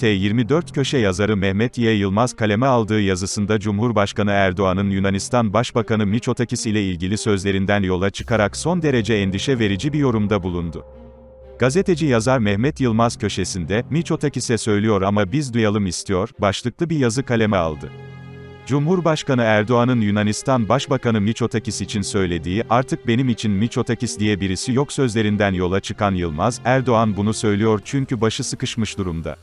T24 köşe yazarı Mehmet Y. Yılmaz kaleme aldığı yazısında Cumhurbaşkanı Erdoğan'ın Yunanistan Başbakanı Mitsotakis ile ilgili sözlerinden yola çıkarak son derece endişe verici bir yorumda bulundu. Gazeteci yazar Mehmet Yılmaz köşesinde, Mitsotakis'e söylüyor ama biz duyalım istiyor, başlıklı bir yazı kaleme aldı. Cumhurbaşkanı Erdoğan'ın Yunanistan Başbakanı Mitsotakis için söylediği, artık benim için Mitsotakis diye birisi yok sözlerinden yola çıkan Yılmaz, Erdoğan bunu söylüyor çünkü başı sıkışmış durumda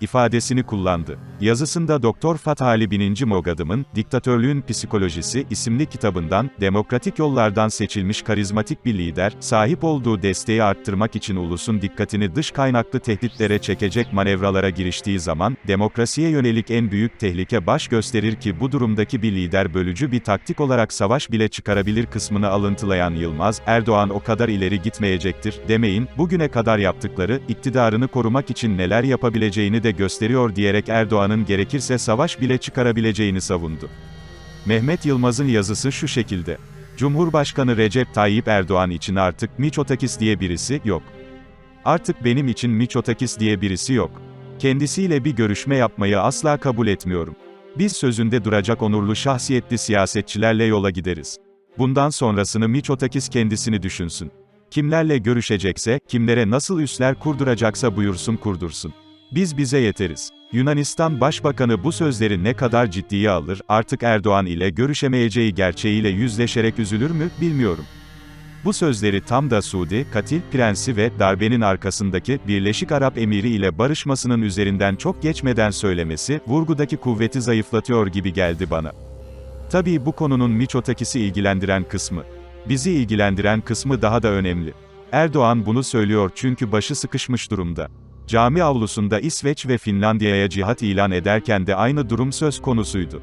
ifadesini kullandı. Yazısında Doktor Fathali Bininci Mogadım'ın, Diktatörlüğün Psikolojisi isimli kitabından, demokratik yollardan seçilmiş karizmatik bir lider, sahip olduğu desteği arttırmak için ulusun dikkatini dış kaynaklı tehditlere çekecek manevralara giriştiği zaman, demokrasiye yönelik en büyük tehlike baş gösterir ki bu durumdaki bir lider bölücü bir taktik olarak savaş bile çıkarabilir kısmını alıntılayan Yılmaz, Erdoğan o kadar ileri gitmeyecektir, demeyin, bugüne kadar yaptıkları, iktidarını korumak için neler yapabileceğini de gösteriyor diyerek Erdoğan'ın gerekirse savaş bile çıkarabileceğini savundu. Mehmet Yılmaz'ın yazısı şu şekilde. Cumhurbaşkanı Recep Tayyip Erdoğan için artık Miçotakis diye birisi yok. Artık benim için Miçotakis diye birisi yok. Kendisiyle bir görüşme yapmayı asla kabul etmiyorum. Biz sözünde duracak onurlu şahsiyetli siyasetçilerle yola gideriz. Bundan sonrasını Miçotakis kendisini düşünsün. Kimlerle görüşecekse, kimlere nasıl üsler kurduracaksa buyursun kurdursun. Biz bize yeteriz. Yunanistan Başbakanı bu sözleri ne kadar ciddiye alır, artık Erdoğan ile görüşemeyeceği gerçeğiyle yüzleşerek üzülür mü, bilmiyorum. Bu sözleri tam da Suudi, katil prensi ve darbenin arkasındaki Birleşik Arap Emiri ile barışmasının üzerinden çok geçmeden söylemesi, vurgudaki kuvveti zayıflatıyor gibi geldi bana. Tabii bu konunun Miçotakis'i ilgilendiren kısmı. Bizi ilgilendiren kısmı daha da önemli. Erdoğan bunu söylüyor çünkü başı sıkışmış durumda. Cami avlusunda İsveç ve Finlandiya'ya cihat ilan ederken de aynı durum söz konusuydu.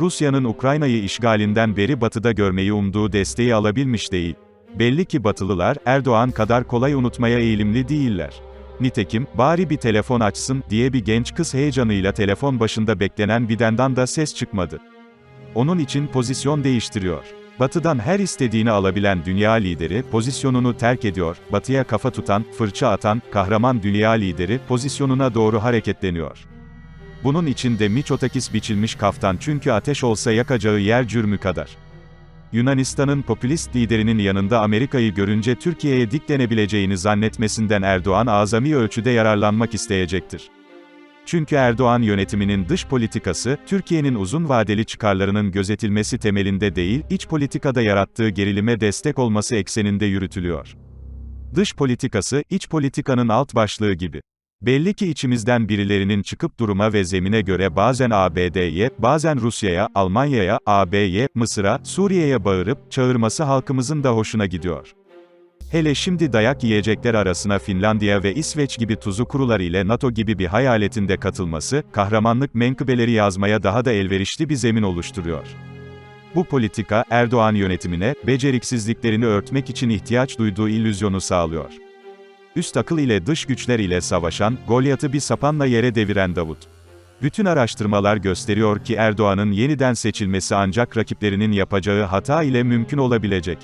Rusya'nın Ukrayna'yı işgalinden beri batıda görmeyi umduğu desteği alabilmiş değil. Belli ki batılılar, Erdoğan kadar kolay unutmaya eğilimli değiller. Nitekim, bari bir telefon açsın, diye bir genç kız heyecanıyla telefon başında beklenen Biden'dan da ses çıkmadı. Onun için pozisyon değiştiriyor. Batı'dan her istediğini alabilen dünya lideri, pozisyonunu terk ediyor, Batı'ya kafa tutan, fırça atan, kahraman dünya lideri, pozisyonuna doğru hareketleniyor. Bunun içinde Miçotakis biçilmiş kaftan çünkü ateş olsa yakacağı yer cürmü kadar. Yunanistan'ın popülist liderinin yanında Amerika'yı görünce Türkiye'ye diklenebileceğini zannetmesinden Erdoğan azami ölçüde yararlanmak isteyecektir. Çünkü Erdoğan yönetiminin dış politikası, Türkiye'nin uzun vadeli çıkarlarının gözetilmesi temelinde değil, iç politikada yarattığı gerilime destek olması ekseninde yürütülüyor. Dış politikası, iç politikanın alt başlığı gibi. Belli ki içimizden birilerinin çıkıp duruma ve zemine göre bazen ABD'ye, bazen Rusya'ya, Almanya'ya, AB'ye, Mısır'a, Suriye'ye bağırıp, çağırması halkımızın da hoşuna gidiyor. Hele şimdi dayak yiyecekler arasına Finlandiya ve İsveç gibi tuzu kurular ile NATO gibi bir hayaletinde katılması, kahramanlık menkıbeleri yazmaya daha da elverişli bir zemin oluşturuyor. Bu politika, Erdoğan yönetimine, beceriksizliklerini örtmek için ihtiyaç duyduğu illüzyonu sağlıyor. Üst akıl ile dış güçler ile savaşan, Golyat'ı bir sapanla yere deviren Davut. Bütün araştırmalar gösteriyor ki Erdoğan'ın yeniden seçilmesi ancak rakiplerinin yapacağı hata ile mümkün olabilecek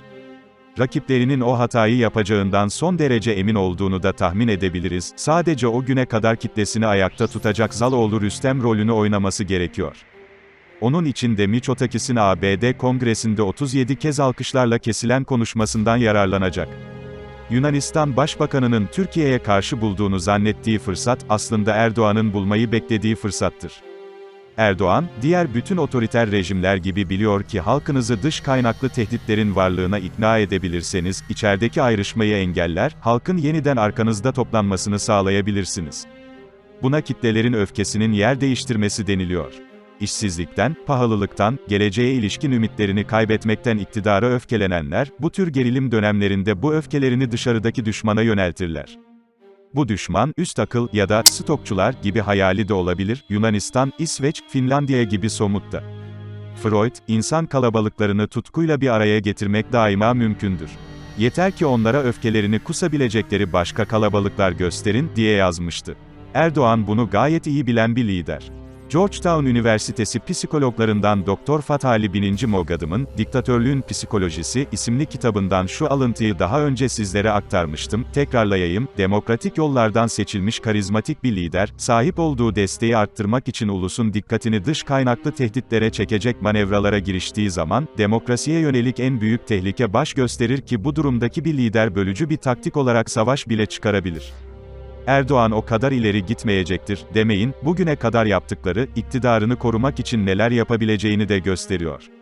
rakiplerinin o hatayı yapacağından son derece emin olduğunu da tahmin edebiliriz, sadece o güne kadar kitlesini ayakta tutacak Zaloğlu Rüstem rolünü oynaması gerekiyor. Onun için de Miçotakis'in ABD Kongresi'nde 37 kez alkışlarla kesilen konuşmasından yararlanacak. Yunanistan Başbakanı'nın Türkiye'ye karşı bulduğunu zannettiği fırsat, aslında Erdoğan'ın bulmayı beklediği fırsattır. Erdoğan, diğer bütün otoriter rejimler gibi biliyor ki halkınızı dış kaynaklı tehditlerin varlığına ikna edebilirseniz, içerideki ayrışmayı engeller, halkın yeniden arkanızda toplanmasını sağlayabilirsiniz. Buna kitlelerin öfkesinin yer değiştirmesi deniliyor. İşsizlikten, pahalılıktan, geleceğe ilişkin ümitlerini kaybetmekten iktidara öfkelenenler, bu tür gerilim dönemlerinde bu öfkelerini dışarıdaki düşmana yöneltirler. Bu düşman, üst akıl ya da stokçular gibi hayali de olabilir, Yunanistan, İsveç, Finlandiya gibi somutta. Freud, insan kalabalıklarını tutkuyla bir araya getirmek daima mümkündür. Yeter ki onlara öfkelerini kusabilecekleri başka kalabalıklar gösterin, diye yazmıştı. Erdoğan bunu gayet iyi bilen bir lider. Georgetown Üniversitesi psikologlarından Doktor Fatali Bininci Mogadım'ın, Diktatörlüğün Psikolojisi isimli kitabından şu alıntıyı daha önce sizlere aktarmıştım, tekrarlayayım, demokratik yollardan seçilmiş karizmatik bir lider, sahip olduğu desteği arttırmak için ulusun dikkatini dış kaynaklı tehditlere çekecek manevralara giriştiği zaman, demokrasiye yönelik en büyük tehlike baş gösterir ki bu durumdaki bir lider bölücü bir taktik olarak savaş bile çıkarabilir. Erdoğan o kadar ileri gitmeyecektir, demeyin, bugüne kadar yaptıkları, iktidarını korumak için neler yapabileceğini de gösteriyor.